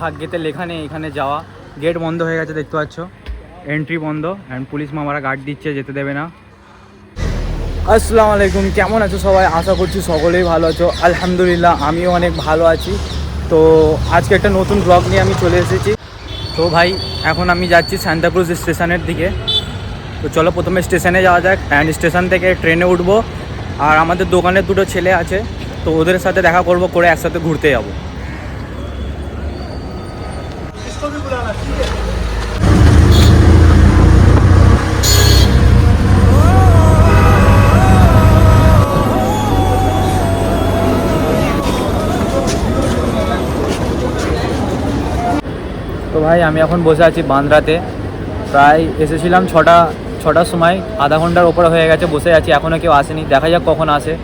ভাগ্যেতে লেখা নেই, এখানে যাওয়া। গেট বন্ধ হয়ে গেছে, দেখতে পাচ্ছ। এন্ট্রি বন্ধ অ্যান্ড পুলিশ মামারা গার্ড দিচ্ছে, যেতে দেবে না। আসসালামু আলাইকুম কেমন আছো সবাই? আশা করছি সকলেই ভালো আছো। আলহামদুলিল্লাহ, আমিও অনেক ভালো আছি। তো আজকে একটা নতুন ব্লগ নিয়ে আমি চলে এসেছি। তো ভাই, এখন আমি যাচ্ছি সান্তাক্রুজ স্টেশনের দিকে। তো চলো প্রথমে স্টেশনে যাওয়া যাক। অ্যান্ড স্টেশন থেকে ট্রেনে উঠবো। আর আমাদের দোকানের দুটো ছেলে আছে। তো ওদের সাথে দেখা করব, করে একসাথে ঘুরতে যাব। তো ভাই, আমি এখন বসে আছি বান্দ্রাতে। প্রায় এসেছিলাম ছটা, ছটার সময়। আধা ঘণ্টার ওপরে হয়ে গেছে, বসে আছি এখনও কেউ আসেনি। দেখা যাক কখন আসে।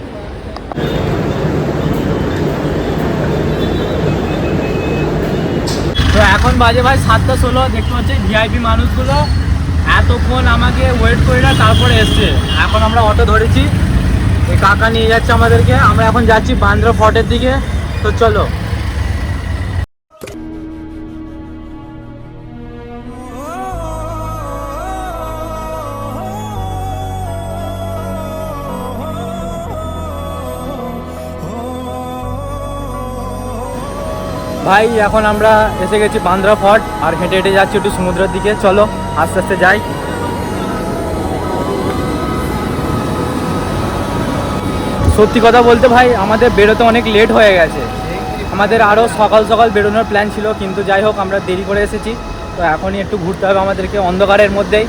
তো এখন বাজে ভাই সাতটা ষোলো, দেখতে পাচ্ছি ভিআইপি মানুষগুলো এতক্ষণ আমাকে ওয়েট করে না, তারপরে এসছে। এখন আমরা অটো ধরেছি। এই কাকা নিয়ে যাচ্ছে আমাদেরকে। আমরা এখন যাচ্ছি বান্দ্রা ফর্টের দিকে। তো চলো। ভাই, এখন আমরা এসে গেছি বান্দ্রা ফর্ট আর হেঁটে হেঁটে যাচ্ছি একটু সমুদ্রের দিকে। চলো, আস্তে আস্তে যাই। সত্যি কথা বলতে ভাই, আমাদের বেরোতে অনেক লেট হয়ে গেছে। আমাদের আরও সকাল সকাল বেরোনোর প্ল্যান ছিল, কিন্তু যাই হোক, আমরা দেরি করে এসেছি। তো এখনই একটু ঘুরতে হবে আমাদেরকে অন্ধকারের মধ্যেই।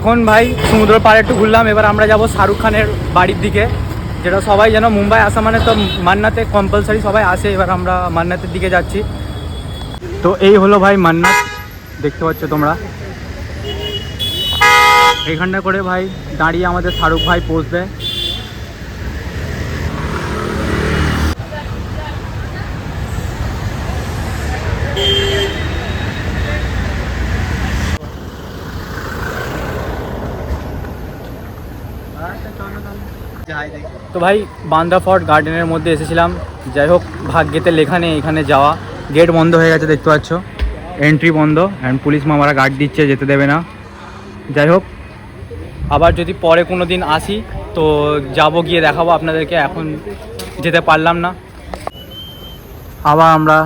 এখন ভাই সমুদ্র পাড়ে একটু ঘুরলাম, এবার আমরা যাব শাহরুখ খানের বাড়ির দিকে, যেটা সবাই যেন মুম্বাই আসা মানে তো মান্নাতে কম্পালসারি সবাই আসে, এবার আমরা মান্নাতের দিকে যাচ্ছি। তো এই হলো ভাই মান্নাত, দেখতে পাচ্ছ তোমরা। এখানটা করে ভাই দাঁড়িয়ে আমাদের শাহরুখ ভাই পোজ দেয় তো ভাই বান্দা ফর্ট গার্ডেনের মধ্যে এসেছিলাম। যাই হোক, ভাগ্যেতে লেখা নেই এখানে যাওয়া। গেট বন্ধ হয়ে গেছে, দেখতে পাচ্ছ। এন্ট্রি বন্ধ অ্যান্ড পুলিশ মামারা গার্ড দিচ্ছে, যেতে দেবে না। যাই হোক, আবার যদি পরে কোনো দিন আসি, তো যাব গিয়ে দেখাবো আপনাদেরকে, এখন যেতে পারলাম না। আবার আমরা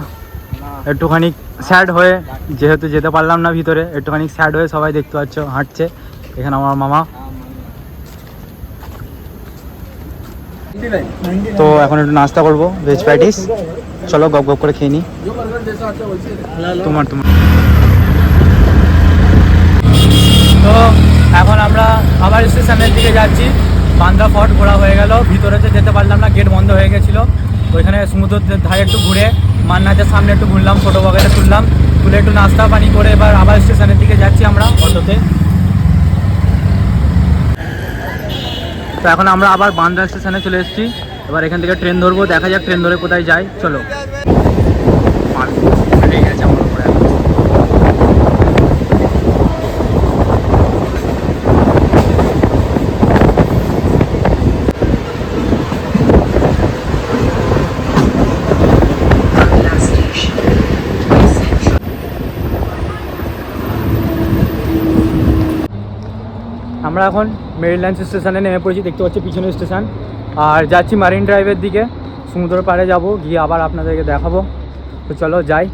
একটুখানি স্যাড হয়ে, যেহেতু যেতে পারলাম না ভিতরে, একটুখানি স্যাড হয়ে সবাই দেখতে পাচ্ছ, হাঁটছে। এখানে আমার মামা। তো এখন একটু নাস্তা করব ভেজ প্যাটিস চলো, গপ গপ করে খেয়ে নিই তোমার তোমার। তো এখন আমরা আবার স্টেশনের দিকে যাচ্ছি। বান্দ্রা ফোর্ট ঘোরা হয়ে গেল। ভিতরে তো যেতে পারলাম না গেট বন্ধ হয়ে গেছিল। ওইখানে সমুদ্রের ধারে একটু ঘুরে, মান্নাতের সামনে একটু ঘুরলাম ফটো বগেরা তুললাম। তুলে একটু নাস্তা পানি করে এবার আবার স্টেশনের দিকে যাচ্ছি আমরা অটোতে। তো এখন আমরা আবার বান্দ্রা স্টেশনে চলে এসেছি। এবার এখান থেকে ট্রেন ধরবো, দেখা যাক ট্রেন ধরে কোথায় যাই চলো মাল ফেটে গেছে আমার উপরে এখন। আমরা এখন মেরিল্যান্ড স্টেশনে নেমে পড়েছি, দেখতে পাচ্ছি পিছনের স্টেশন। আর যাচ্ছি মারিন ড্রাইভের দিকে, সমুদ্র পাড়ে যাব, গিয়ে আবার আপনাদেরকে দেখাবো। তো চলো, যাই।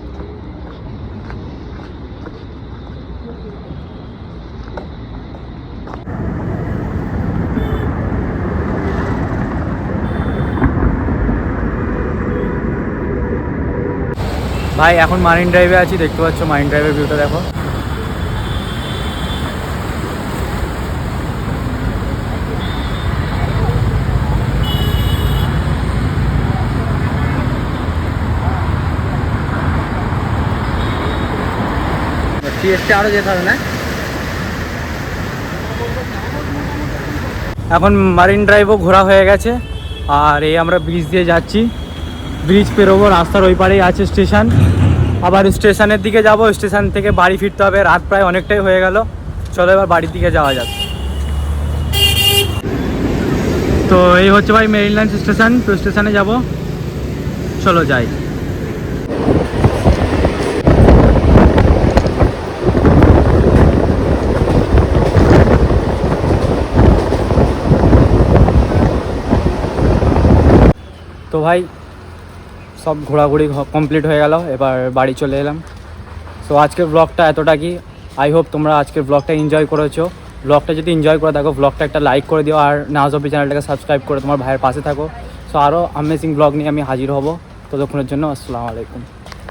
ভাই, এখন মারিন ড্রাইভে আছি, দেখতে পাচ্ছ মারিন ড্রাইভের ভিউটা দেখো। আরও যেতে হবে না? এখন মারিন ড্রাইভও ঘোরা হয়ে গেছে, আর এই আমরা ব্রিজ দিয়ে যাচ্ছি। ব্রিজ পেরোবো, রাস্তার ওই পারেই আছে স্টেশন আবার স্টেশনের দিকে যাব স্টেশন থেকে বাড়ি ফিরতে হবে। রাত প্রায় অনেকটাই হয়ে গেল। চলো এবার বাড়ির দিকে যাওয়া যাক। তো এই হচ্ছে ভাই মেরিল্যান্ড স্টেশন তো স্টেশনে যাব। চলো যাই। তো ভাই, সব ঘোরাঘুরি কমপ্লিট হয়ে গেল, এবার বাড়ি চলে এলাম। তো আজকের ব্লগটা এতটা কি? আই হোপ তোমরা আজকের ব্লগটা এনজয় করেছ। ব্লগটা যদি এনজয় করে থাকো ব্লগটা একটা লাইক করে দিও, আর নাজবি চ্যানেলটাকে সাবস্ক্রাইব করে তোমার ভাইয়ের পাশে থাকো। সো আরও আমেজিং ব্লগ নিয়ে আমি হাজির হব। ততক্ষণের জন্য আসসালামু আলাইকুম।